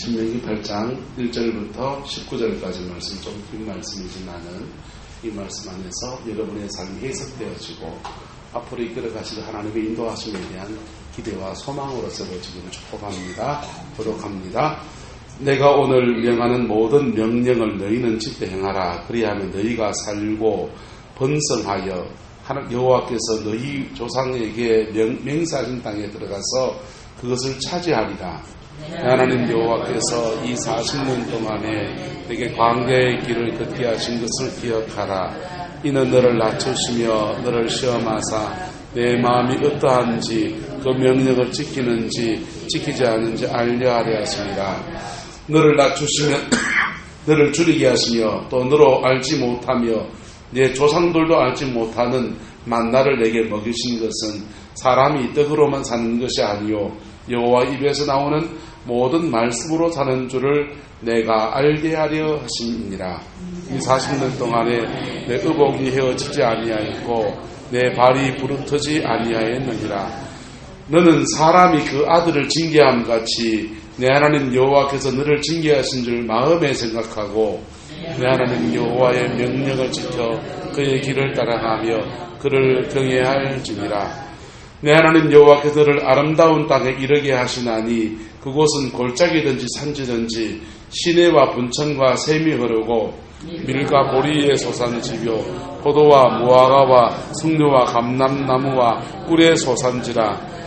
신명기 8장 1절부터 19절까지 말씀 좀 긴 말씀이지만은 이 말씀 안에서 여러분의 삶이 해석되어지고 앞으로 이끌어 가실 하나님의 인도하심에 대한 기대와 소망으로서 지금 축복합니다. 도록합니다. 내가 오늘 명하는 모든 명령을 너희는 지켜 행하라. 그리하면 너희가 살고 번성하여 여호와께서 너희 조상에게 명, 맹사하신 땅에 들어가서 그것을 차지하리라. 하나님 여호와께서 이 40년 동안에 내게 광대의 길을 걷게 하신 것을 기억하라. 이는 너를 낮추시며 너를 시험하사 내 마음이 어떠한지 그 명령을 지키는지 지키지 않는지 알려 하려 하십니다. 너를 낮추시면 너를 줄이게 하시며 또 너로 알지 못하며 내 조상들도 알지 못하는 만나를 내게 먹이신 것은 사람이 떡으로만 사는 것이 아니요 여호와 입에서 나오는 모든 말씀으로 사는 줄을 내가 알게 하려 하심이니라. 이 40년 동안에 내 의복이 헤어지지 아니하였고 내 발이 부르터지 아니하였느니라. 너는 사람이 그 아들을 징계함 같이 내 하나님 여호와께서 너를 징계하신 줄 마음에 생각하고 내 하나님 여호와의 명령을 지켜 그의 길을 따라가며 그를 경외할지니라. 내 하나님 여호와께서 를 아름다운 땅에 이르게 하시나니 그곳은 골짜기든지 산지든지 시내와 분천과 샘이 흐르고 밀과 보리의 소산지며 포도와 무화과와 석류와 감람나무와 꿀의 소산지라.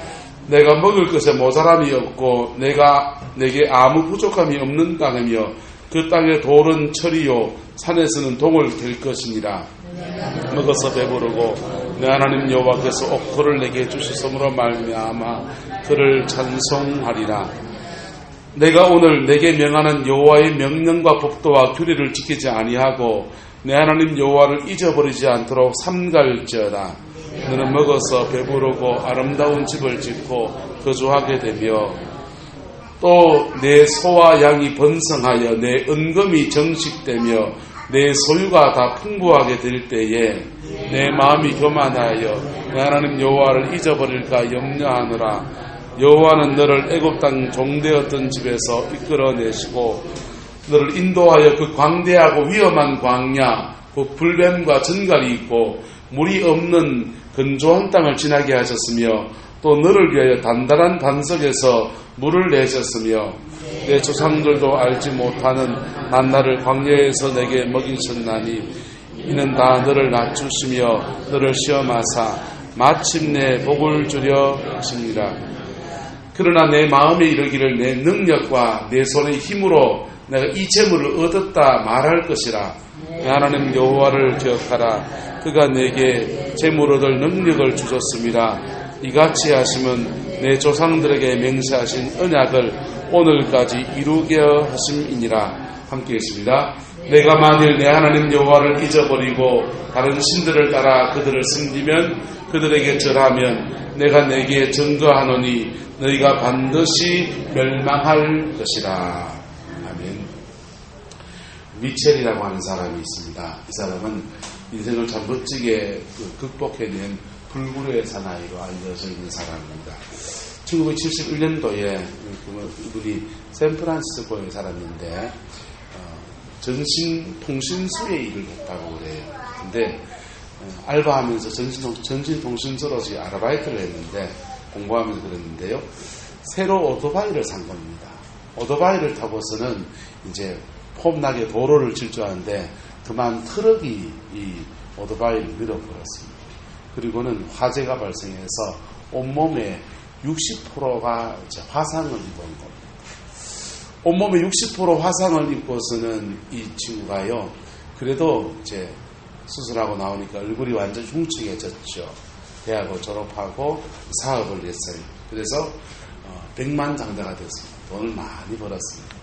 내가 먹을 것에 모자람이 없고 내가 내게 아무 부족함이 없는 땅이며 그 땅의 돌은 철이요. 산에서는 동을 될 것이니라. 먹어서 배부르고 내 하나님 여호와께서 옥토를 내게 주시므로 말미암아 그를 찬송하리라. 내가 오늘 내게 명하는 여호와의 명령과 법도와 규례를 지키지 아니하고 내 하나님 여호와를 잊어버리지 않도록 삼갈지어다. 너는 먹어서 배부르고 아름다운 집을 짓고 거주하게 되며 또 내 소와 양이 번성하여 내 은금이 정식되며 내 소유가 다 풍부하게 될 때에 내 마음이 교만하여 내 하나님 여호와를 잊어버릴까 염려하느라. 여호와는 너를 애굽 땅 종되었던 집에서 이끌어내시고 너를 인도하여 그 광대하고 위험한 광야 그 불뱀과 전갈이 있고 물이 없는 건조한 땅을 지나게 하셨으며 또 너를 위하여 단단한 반석에서 물을 내셨으며 내 조상들도 알지 못하는 만나를 광야에서 내게 먹이셨나니 이는 다 너를 낮추시며 너를 시험하사 마침내 복을 주려 하십니다. 그러나 내 마음에 이르기를 내 능력과 내 손의 힘으로 내가 이 재물을 얻었다 말할 것이라. 하나님 여호와를 기억하라. 그가 내게 재물 얻을 능력을 주셨습니다. 이같이 하시면 내 조상들에게 맹세하신 언약을 오늘까지 이루게 하심이니라. 함께 했습니다. 내가 만일 내 하나님 여호와를 잊어버리고 다른 신들을 따라 그들을 섬기면 그들에게 절하면 내가 내게 증거하노니 너희가 반드시 멸망할 것이라. 아멘. 미첼이라고 하는 사람이 있습니다. 이 사람은 인생을 참 멋지게 그 극복해낸 불구의 사나이로 알려져 있는 사람입니다. 1971년도에 이분이 샌프란시스코의 사람인데 전신통신소에 일을 했다고 그래요. 근데 알바하면서 전신, 전신통신소로 아르바이트를 했는데 공부하면서 그랬는데요. 새로 오토바이를 산 겁니다. 오토바이를 타고서는 이제 폼나게 도로를 질주하는데 그만 트럭이 이 오토바이를 밀어버렸습니다. 그리고는 화재가 발생해서 온몸에 60%가 화상을 입은 겁니다. 온몸에 60% 화상을 입고서는 이 친구가요, 그래도 이제 수술하고 나오니까 얼굴이 완전 흉측해졌죠. 대학을 졸업하고 사업을 했어요. 그래서 100만 장자가 됐습니다. 돈을 많이 벌었습니다.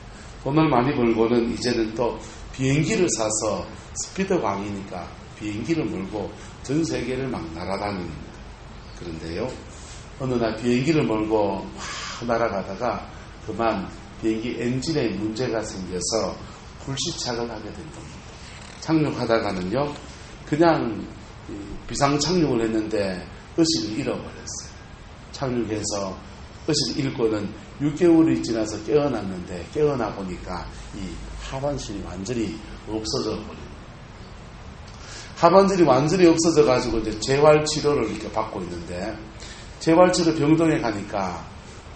돈을 많이 벌고는 이제는 또 비행기를 사서 스피드광이니까 비행기를 몰고 전 세계를 막 날아다닙니다. 그런데요, 어느 날 비행기를 몰고 막 날아가다가 그만 비행기 엔진에 문제가 생겨서 불시착을 하게 된 겁니다. 착륙하다가는요, 그냥 비상 착륙을 했는데 의식을 잃어버렸어요. 착륙해서 의식을 잃고는 6개월이 지나서 깨어났는데 깨어나 보니까 이 하반신이 완전히 없어져 버린 하반신이 완전히 없어져 가지고 이제 재활 치료를 이렇게 받고 있는데 재활 치료 병동에 가니까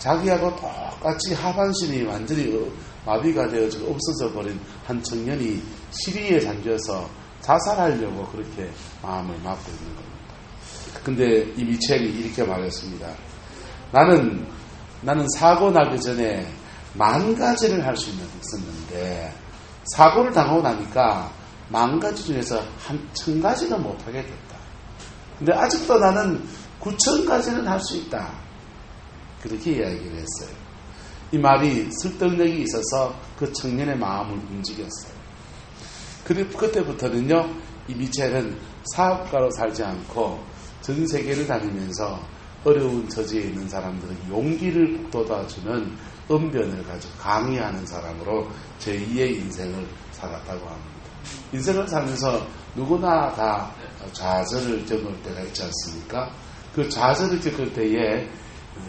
자기하고 똑같이 하반신이 완전히 어, 마비가 되어지고 없어져 버린 한 청년이 시리에 잠겨서 자살하려고 그렇게 마음을 먹고 있는 겁니다. 근데 이 미첼이 이렇게 말했습니다. 나는 나는 사고 나기 전에 만 가지를 할 수 있었는데 사고를 당하고 나니까 만 가지 중에서 한 천 가지는 못하게 됐다. 근데 아직도 나는 구천 가지는 할 수 있다. 그렇게 이야기를 했어요. 이 말이 설득력이 있어서 그 청년의 마음을 움직였어요. 그리고 그때부터는요, 이 미첼은 사업가로 살지 않고 전 세계를 다니면서 어려운 처지에 있는 사람들은 용기를 북돋아주는 언변을 가지고 강의하는 사람으로 제2의 인생을 살았다고 합니다. 인생을 살면서 누구나 다 좌절을 겪을 때가 있지 않습니까? 그 좌절을 겪을 때에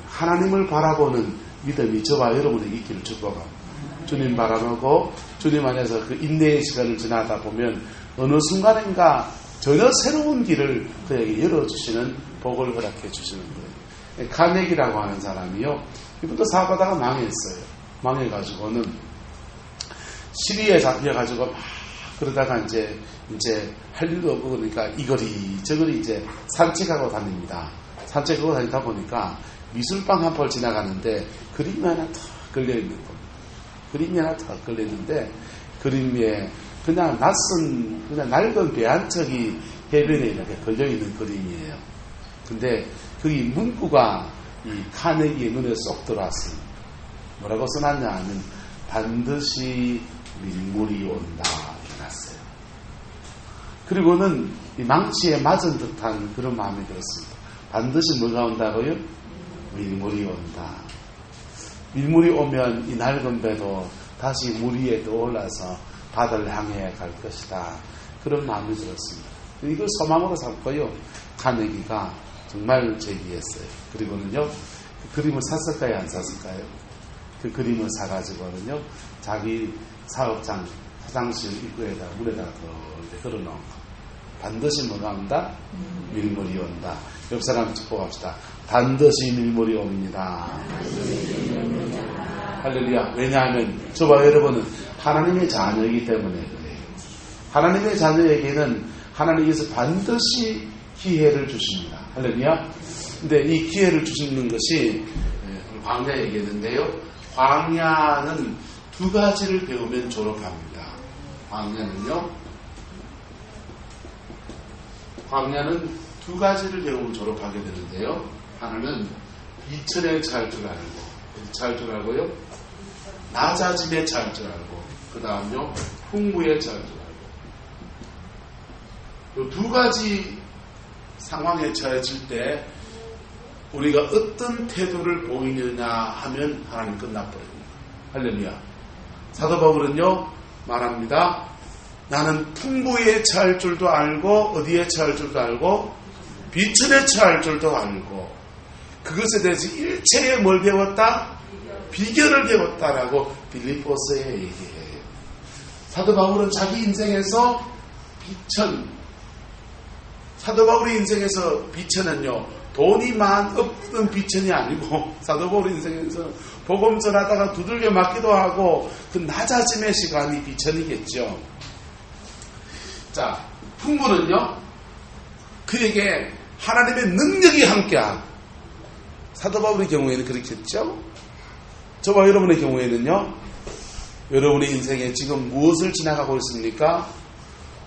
하나님을 바라보는 믿음이 저와 여러분에게 있기를 축복합니다. 주님 바라보고 주님 안에서 그 인내의 시간을 지나다 보면 어느 순간인가 전혀 새로운 길을 그에게 열어주시는 복을 허락해 주시는 거예요. 카네기라고 하는 사람이요. 이분도 사업하다가 망했어요. 망해가지고는 시리에 잡혀가지고 막 그러다가 이제 이제 할 일도 없고 그러니까 이거리 저거리 이제 산책하고 다닙니다. 산책하고 다니다 보니까 미술방 한펄 지나가는데 그림이 하나 탁 걸려 있는 겁니다. 그림이 하나 탁 걸려 있는데 그림에 그냥 낯선 그냥 낡은 배 한 척이 해변에 이렇게 걸려 있는 그림이에요. 근데 거기 문구가 이 카네기의 눈에 쏙 들어왔습니다. 뭐라고 써놨냐 하면 반드시 밀물이 온다 해놨어요. 그리고는 이 망치에 맞은 듯한 그런 마음이 들었습니다. 반드시 뭐가 온다고요? 밀물이 온다. 밀물이 오면 이 낡은 배도 다시 물 위에 떠올라서 바다를 향해 갈 것이다. 그런 마음이 들었습니다. 이걸 소망으로 삼고요. 카네기가 정말 제기했어요. 그리고는요, 그 그림을 샀을까요? 안 샀을까요? 그 그림을 사가지고는요, 자기 사업장 화장실 입구에다 이렇게 걸어놓은 거. 반드시 뭐가 온다? 밀물이 온다. 옆 사람 축복합시다. 반드시 밀물이 옵니다. 할렐루야. 왜냐하면 저와 여러분은 하나님의 자녀이기 때문에 그래요. 하나님의 자녀에게는 하나님께서 반드시 기회를 주십니다. 할렐루야. 근데 이 기회를 주시는 것이 광야 얘기했는데요. 광야는 두 가지를 배우면 졸업합니다. 광야는요. 광야는 두 가지를 배우면 졸업하게 되는데요. 하나는 이천에 잘줄 알고, 잘줄 알고요. 낮아짐에 잘줄 알고, 그 다음요. 풍부에 잘줄 알고. 이두 가지 상황에 처해질 때 우리가 어떤 태도를 보이느냐 하면 하나님 끝나버립니다. 할렐루야. 사도 바울은요, 말합니다. 나는 풍부에 처할 줄도 알고, 어디에 처할 줄도 알고, 비천에 처할 줄도 알고, 그것에 대해서 일체에 뭘 배웠다? 비결을 배웠다라고 빌리포스에 얘기해요. 사도 바울은 자기 인생에서 비천, 사도 바울의 인생에서 비천은요, 돈이 많 없던 비천이 아니고, 사도 바울 인생에서 복음 전하다가 두들겨 맞기도 하고, 그 낮아짐의 시간이 비천이겠죠. 자, 풍부는요, 그에게 하나님의 능력이 함께하고, 사도 바울의 경우에는 그렇겠죠? 저와 여러분의 경우에는요, 여러분의 인생에 지금 무엇을 지나가고 있습니까?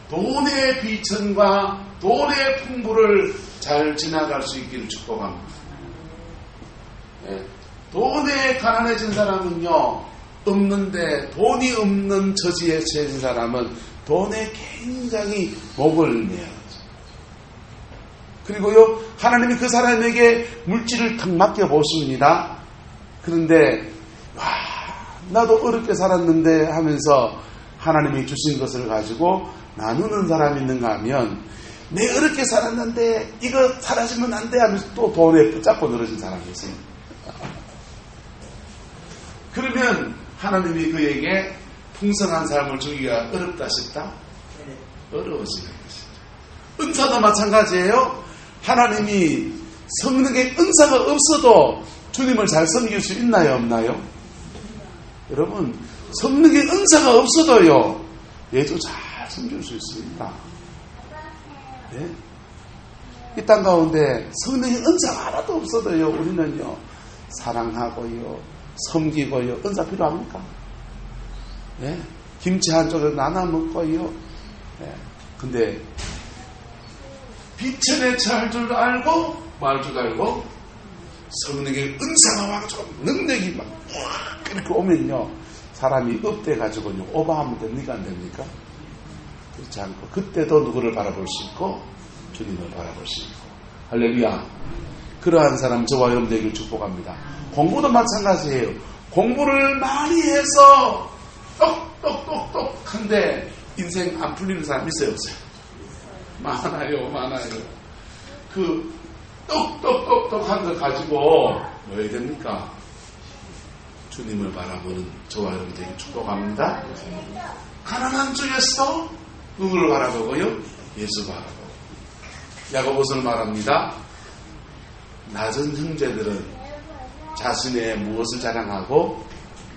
돈의 비천과 돈의 풍부를 잘 지나갈 수 있기를 축복합니다. 네. 돈에 가난해진 사람은요, 없는데 돈이 없는 처지에 처해진 사람은 돈에 굉장히 목을 내야죠. 그리고요, 하나님이 그 사람에게 물질을 탁 맡겨보십니다. 그런데, 와, 나도 어렵게 살았는데 하면서 하나님이 주신 것을 가지고 나누는 사람이 있는가 하면 내 어렵게 살았는데 이거 사라지면 안 돼 하면서 또 돈에 붙잡고 늘어진 사람이 있어요. 그러면 하나님이 그에게 풍성한 삶을 주기가 어렵다 싶다? 어려워지는 것이죠. 은사도 마찬가지예요. 하나님이 성능의 은사가 없어도 주님을 잘 섬길 수 있나요, 없나요? 여러분, 성능의 은사가 없어도요, 예수 잘 섬길 수 있습니다. 네? 이땅 가운데 성능의 은사가 하나도 없어도요, 우리는요, 사랑하고요, 섬기고요, 은사 필요합니까? 네? 김치 한 쪽에 나눠 먹고요. 네. 근데, 빛에 찰줄 알고, 말 줄 알고, 성능의 은사가 와가지고, 능력이 막, 확 이렇게 오면요, 사람이 업돼가지고요, 오버하면 됩니까? 안 됩니까? 그렇지 않고, 그때도 누구를 바라볼 수 있고, 주님을 바라볼 수 있고. 할렐루야. 그러한 사람 저와 여러분 되길 축복합니다. 공부도 마찬가지예요. 공부를 많이 해서 똑똑똑똑 한데 인생 안 풀리는 사람 있어요, 없어요? 많아요, 많아요. 그 똑똑똑똑한 걸 가지고 뭐 해야 됩니까? 주님을 바라보는 저와 여러분 되길 축복합니다. 가난한 중에서도 누구를 바라보고요? 예수 바라보고. 야고보서는 말합니다. 낮은 형제들은 자신의 무엇을 자랑하고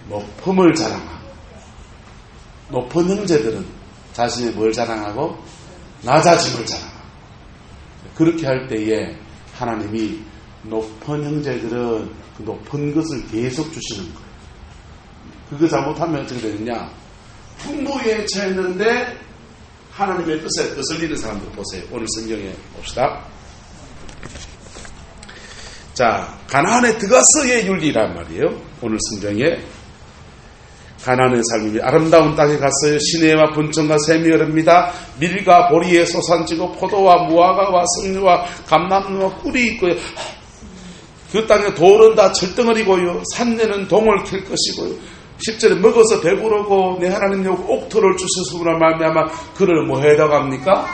높음을 자랑하고 높은 형제들은 자신의 뭘 자랑하고 낮아짐을 자랑하고 그렇게 할 때에 하나님이 높은 형제들은 그 높은 것을 계속 주시는 거예요. 그거 잘못하면 어떻게 되느냐? 풍부에 처했는데 하나님의 뜻에 거슬리는 사람들 보세요. 오늘 성경에 봅시다. 자, 가나안에 들어가서의 윤리란 말이에요. 오늘 성경에 가나안의 삶이 아름다운 땅에 갔어요. 시내와 분천과 샘이 흐릅니다. 밀과 보리에 소산지고 포도와 무화과와 석류와 감나무와 꿀이 있고요. 그 땅에 돌은 다 철덩어리고요. 산내는 동을 캘 것이고요. 10절에 먹어서 배부르고 내 하나님 여 옥토를 주셔서구나 말미암아 그를 뭐 해다고 합니까?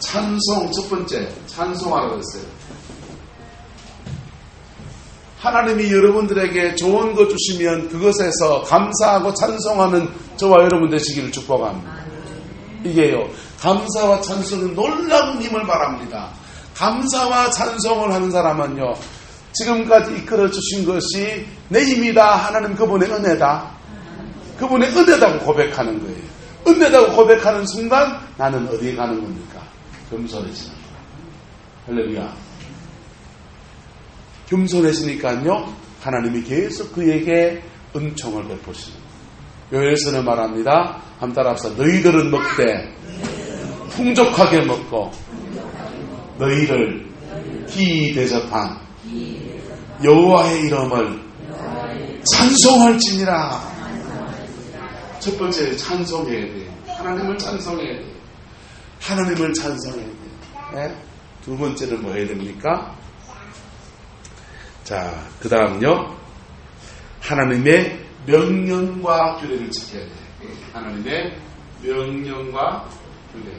찬송 첫 번째 찬송하라고 했어요. 하나님이 여러분들에게 좋은 거 주시면 그것에서 감사하고 찬송하는 저와 여러분 되시기를 축복합니다. 이게요. 감사와 찬송은 놀라운 힘을 바랍니다. 감사와 찬송을 하는 사람은요. 지금까지 이끌어 주신 것이 내 힘이다. 하나님 그분의 은혜다. 그분의 은혜다고 고백하는 거예요. 은혜다고 고백하는 순간 나는 어디에 가는 겁니까? 겸손해지는 거예요. 할렐루야. 겸손해지니까요, 하나님이 계속 그에게 은총을 베푸시는 거예요. 요엘서는 말합니다. 한 따라서 너희들은 먹되 풍족하게 먹고 너희를 기 대접한 여호와의 이름을 찬송할지니라. 첫 번째 찬송해야 돼. 하나님을 찬송해야 돼. 하나님을 찬송해야 돼. 네? 두 번째는 뭐 해야 됩니까? 자, 그 다음요. 하나님의 명령과 규례를 지켜야 돼. 하나님의 명령과 규례.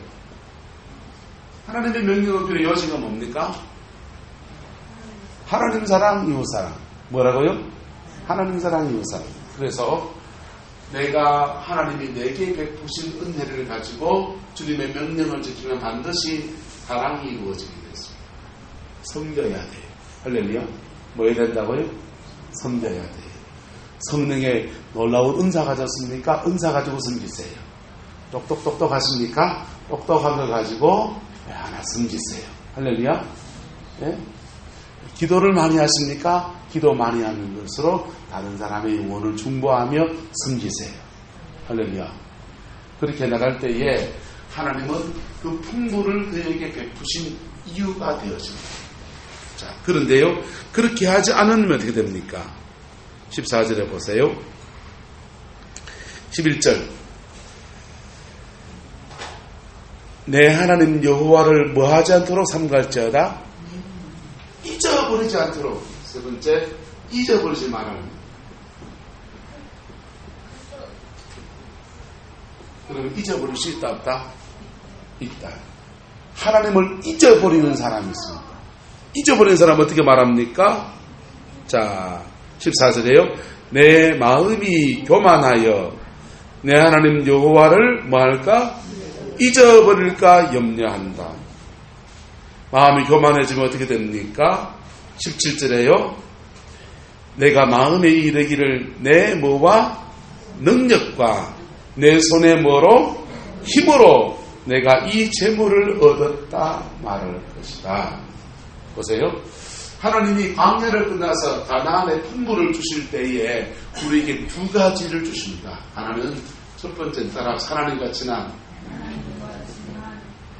하나님의 명령과 규례 여지가 뭡니까? 하나님 사랑, 이웃 사랑. 뭐라고요? 하나님 사랑, 이웃 사랑. 그래서 내가 하나님이 내게 베푸신 은혜를 가지고 주님의 명령을 지키면 반드시 사랑이 이루어지게 됐습니다. 섬겨야 돼요. 할렐루야. 뭐 해야 된다고요? 섬겨야 돼요. 성능에 놀라운 은사 가졌습니까? 은사 가지고 섬기세요. 똑똑똑똑 하십니까? 똑똑한 거 가지고 하나 섬기세요. 할렐루야. 예? 기도를 많이 하십니까? 기도 많이 하는 것으로 다른 사람의 영혼을 중보하며 섬기세요. 할렐루야. 그렇게 나갈 때에 하나님은 그 풍부를 그에게 베푸신 이유가 되어집니다. 자, 그런데요, 그렇게 하지 않으면 어떻게 됩니까? 14절에 보세요. 11절. 내 하나님 여호와를 뭐하지 않도록 삼갈지어다 잊어버리지 않도록 세 번째 잊어버리지 말아야 그러면 잊어버릴 수 있다 없다? 있다. 하나님을 잊어버리는 사람이 있습니다. 잊어버리는 사람 어떻게 말합니까? 자, 14절에요. 내 마음이 교만하여 내 하나님 여호와를 뭐할까? 잊어버릴까 염려한다. 마음이 교만해지면 어떻게 됩니까? 17절에요. 내가 마음에 이르기를 내 뭐와 능력과 내 손의 뭐로 힘으로 내가 이 재물을 얻었다 말할 것이다. 보세요. 하나님이 광야를 끝나서 가나안의 풍부를 주실 때에 우리에게 두 가지를 주십니다. 하나는 첫 번째 따라 하나님과 친한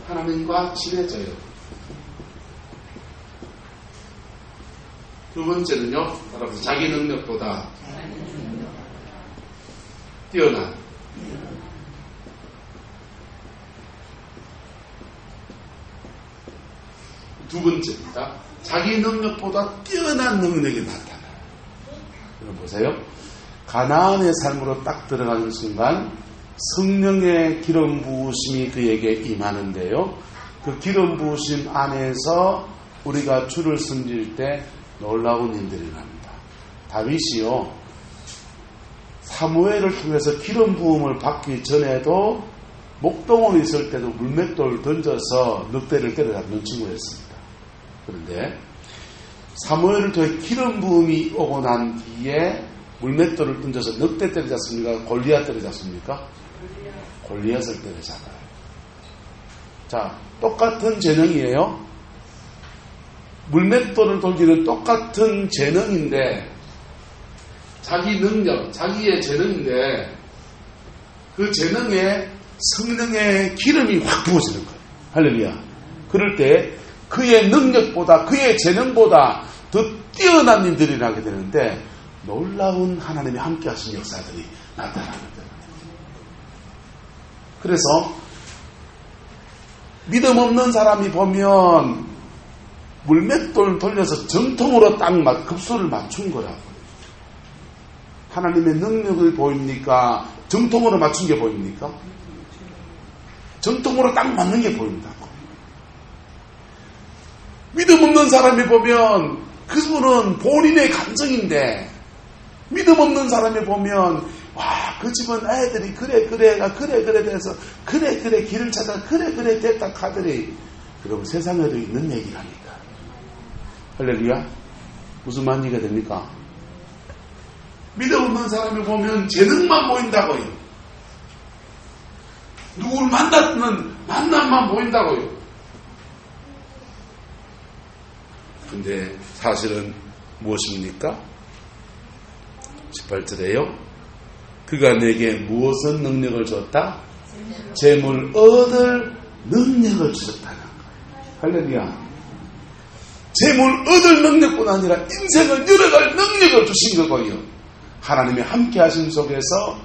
하나님과 친해져요. 두 번째는요, 따라서 자기 능력보다 뛰어난 두 번째입니다. 자기 능력보다 뛰어난 능력이 나타나요. 여러분 보세요. 가나안의 삶으로 딱 들어가는 순간 성령의 기름 부으심이 그에게 임하는데요. 그 기름 부으심 안에서 우리가 주를 섬길 때 놀라운 일들이 납니다. 다윗이요. 사무엘을 통해서 기름 부음을 받기 전에도 목동원에 있을 때도 물맷돌 던져서 늑대를 때려잡는 친구였습니다. 그런데 사무엘을 통해 기름 부음이 오고 난 뒤에 물맷돌을 던져서 늑대 때려잡습니까? 골리앗 때려잡습니까? 골리앗을 때려잡아요. 자, 똑같은 재능이에요. 물맷돌을 돌기는 똑같은 재능인데 자기 능력, 자기의 재능인데 그 재능에 성령의 기름이 확 부어지는 거예요. 할렐루야. 그럴 때 그의 능력보다 그의 재능보다 더 뛰어난 일들이 나게 되는데 놀라운 하나님이 함께 하신 역사들이 나타나는 거예요. 그래서 믿음 없는 사람이 보면 물맷돌 돌려서 정통으로 딱 급수를 맞춘 거라고. 하나님의 능력을 보입니까? 정통으로 맞춘 게 보입니까? 정통으로 딱 맞는 게 보인다고. 믿음 없는 사람이 보면 그분은 본인의 감정인데 믿음 없는 사람이 보면 와, 그 집은 애들이 그래, 그래가, 그래, 그래 돼서, 그래, 그래, 길을 찾아, 그래, 그래 됐다 카들이. 여러분, 세상에도 있는 얘기라니까. 할렐루야? 무슨 말이가 됩니까? 믿음 없는 사람이 보면 재능만 보인다고요. 누굴 만났는 만남만 보인다고요. 근데 사실은 무엇입니까? 18절에요. 그가 내게 무엇은 능력을 줬다? 재물 얻을 능력을 주셨다는 거예요. 할렐루야. 재물 얻을 능력뿐 아니라 인생을 열어갈 능력을 주신 거고요. 하나님의 함께 하심 속에서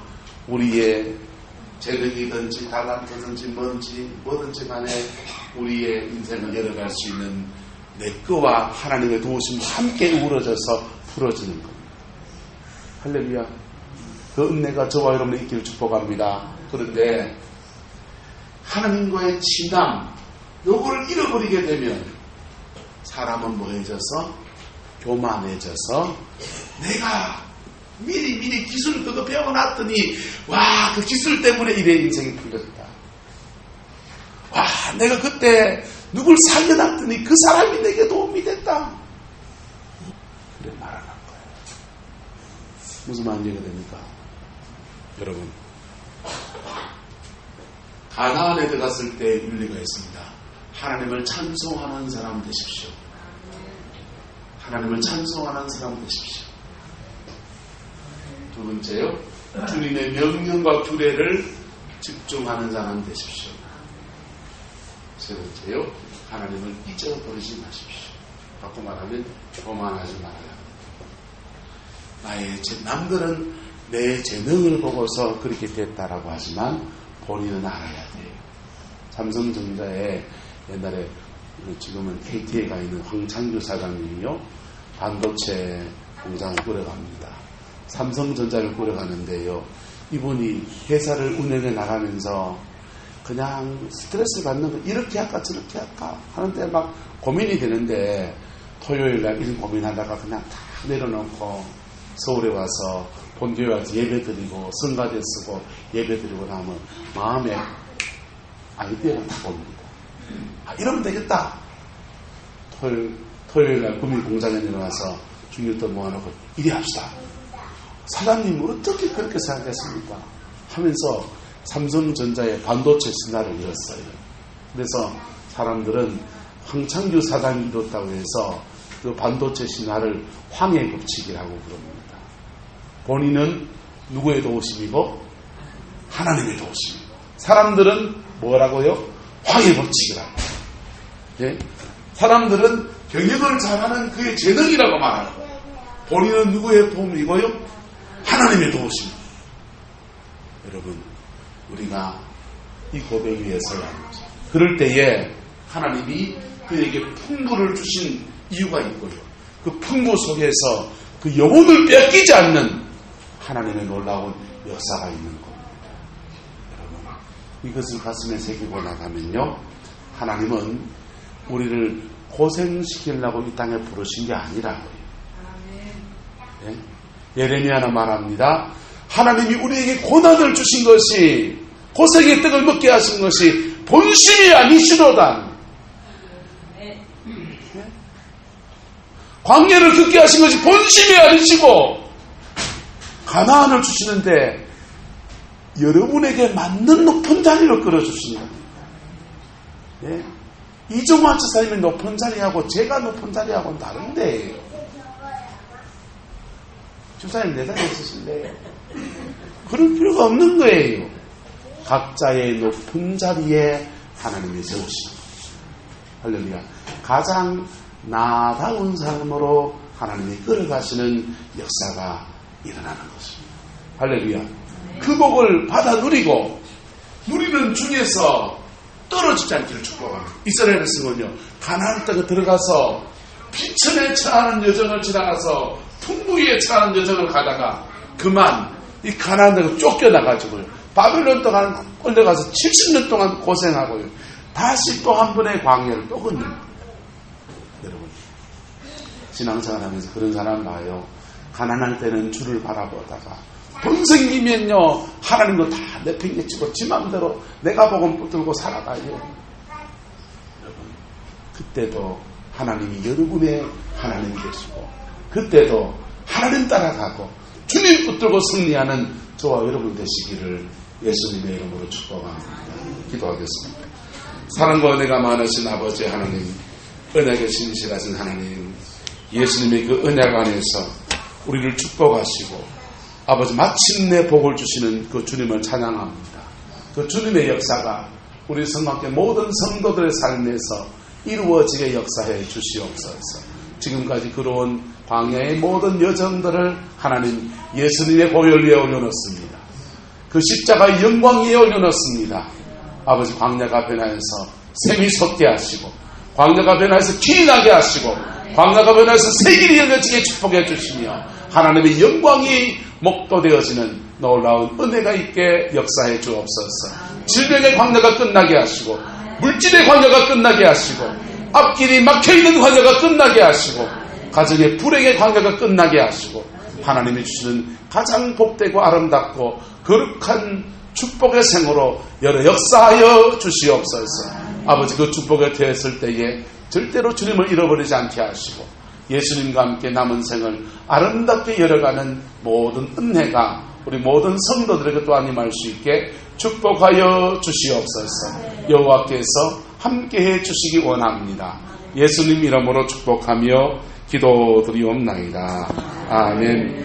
우리의 재능이든지 달란트든지 뭔지 뭐든지 간에 우리의 인생을 열어갈 수 있는 내 거와 하나님의 도우심과 함께 우러져서 풀어지는 겁니다. 할렐루야. 그 은혜가 저와 여러분의 있기를 축복합니다. 그런데 하나님과의 친함, 요거를 잃어버리게 되면 사람은 뭐해져서 교만해져서 내가 미리 미리 기술 그거 배워놨더니 와 그 기술 때문에 이래 인생이 풀렸다. 와 내가 그때 누굴 살려놨더니 그 사람이 내게 도움이 됐다. 그래 말하는 거예요. 무슨 말인지가 됩니까? 여러분 가나안에 들어갔을 때 윤리가 있습니다. 하나님을 찬송하는 사람 되십시오. 하나님을 찬송하는 사람 되십시오. 두 번째요. 주님의 명령과 규례를 집중하는 사람 되십시오. 세 번째요. 하나님을 잊어버리지 마십시오. 바꿔 말하면 교만하지 말아야 나의 제, 남들은 내 재능을 보고서 그렇게 됐다라고 하지만 본인은 알아야 돼요. 삼성전자에 옛날에 지금은 KT에 가 있는 황창규 사장님이요. 반도체 공장을 꾸려갑니다. 삼성전자를 꾸려가는데요. 이분이 회사를 운영해 나가면서 그냥 스트레스 받는 거 이렇게 할까 저렇게 할까 하는데 막 고민이 되는데 토요일 날 이런 고민하다가 그냥 다 내려놓고 서울에 와서 본교회 와서 예배 드리고 성가대 쓰고 예배 드리고 나면 마음에 아이디어가 딱 옵니다. 아, 이러면 되겠다. 토요일, 토요일 날 구미 공장에 일어나서 중일도 모아놓고 이리 합시다. 사장님 어떻게 그렇게 생각했습니까? 하면서 삼성전자의 반도체 신화를 이뤘어요. 그래서 사람들은 황창규 사장이 이뤘다고 해서 그 반도체 신화를 황해 법칙이라고 부릅니다. 본인은 누구의 도우심이고 하나님의 도우심. 사람들은 뭐라고요? 황해 법칙이라고. 예? 사람들은 경영을 잘하는 그의 재능이라고 말하고 본인은 누구의 도움이고요? 하나님의 도우심. 여러분, 우리가 이 고백 위에 서야 합니다. 그럴 때에 하나님이 그에게 풍부를 주신 이유가 있고요. 그 풍부 속에서 그 영혼을 뺏기지 않는 하나님의 놀라운 역사가 있는 겁니다. 여러분, 이것을 가슴에 새기고 나가면요. 하나님은 우리를 고생시키려고 이 땅에 부르신 게 아니라고요. 예? 예레미야는 말합니다. 하나님이 우리에게 고난을 주신 것이 고생의 떡을 먹게 하신 것이 본심이 아니시로다. 예? 광야를 겪게 하신 것이 본심이 아니시고 가나안을 주시는데 여러분에게 맞는 높은 자리로 끌어주신다. 예? 이종환 지사님의 높은 자리하고 제가 높은 자리하고는 다른데 주사님 내 자리에 있으실래요? 그럴 필요가 없는 거예요. 각자의 높은 자리에 하나님이 세우신 할렐루야. 가장 나다운 삶으로 하나님이 끌어가시는 역사가 일어나는 것입니다. 할렐루야. 그 복을 받아 누리고 누리는 중에서 떨어지지 않기를 축복합니다. 이스라엘에서는요, 가나안 땅에 들어가서 피천에 처하는 여정을 지나가서 풍부에 처하는 여정을 가다가 그만 이 가나안 땅에 쫓겨나가지고요. 바벨론 동안 끌려가서 70년 동안 고생하고요. 다시 또 한 번의 광야를 또 걷는 여러분 신앙생활 하면서 그런 사람 봐요. 가난할 때는 주를 바라보다가 돈 생기면요 하나님도 다 내팽개치고 지 맘대로 내가 복음 붙들고 살아가요. 여러분 그때도 하나님이 여러분의 하나님이 되시고 그때도 하나님 따라가고 주님 붙들고 승리하는 저와 여러분 되시기를 예수님의 이름으로 축복합니다. 기도하겠습니다. 사랑과 은혜가 많으신 아버지 하나님, 은혜가 신실하신 하나님, 예수님의 그 은혜 안에서 우리를 축복하시고 아버지 마침내 복을 주시는 그 주님을 찬양합니다. 그 주님의 역사가 우리 성학교 모든 성도들의 삶에서 이루어지게 역사해 주시옵소서. 지금까지 그러온 광야의 모든 여정들을 하나님 예수님의 보혈 위에 올려놓습니다. 그 십자가의 영광 위에 올려놓습니다. 아버지 광야가 변하여서 샘이 솟게 하시고 광야가 변하여서 길이 나게 하시고 광야가 변하여서 새 길이 열려지게 축복해 주시며 하나님의 영광이 목도되어지는 놀라운 은혜가 있게 역사해 주옵소서. 질병의 광야가 끝나게 하시고 물질의 광야가 끝나게 하시고 앞길이 막혀있는 광야가 끝나게 하시고 가정의 불행의 광야가 끝나게 하시고 하나님이 주시는 가장 복되고 아름답고 거룩한 축복의 생으로 여러 역사하여 주시옵소서. 아버지 그 축복에 되었을 때에 절대로 주님을 잃어버리지 않게 하시고 예수님과 함께 남은 생을 아름답게 열어가는 모든 은혜가 우리 모든 성도들에게 또한 임할 수 있게 축복하여 주시옵소서. 여호와께서 함께해 주시기 원합니다. 예수님 이름으로 축복하며 기도드리옵나이다. 아멘.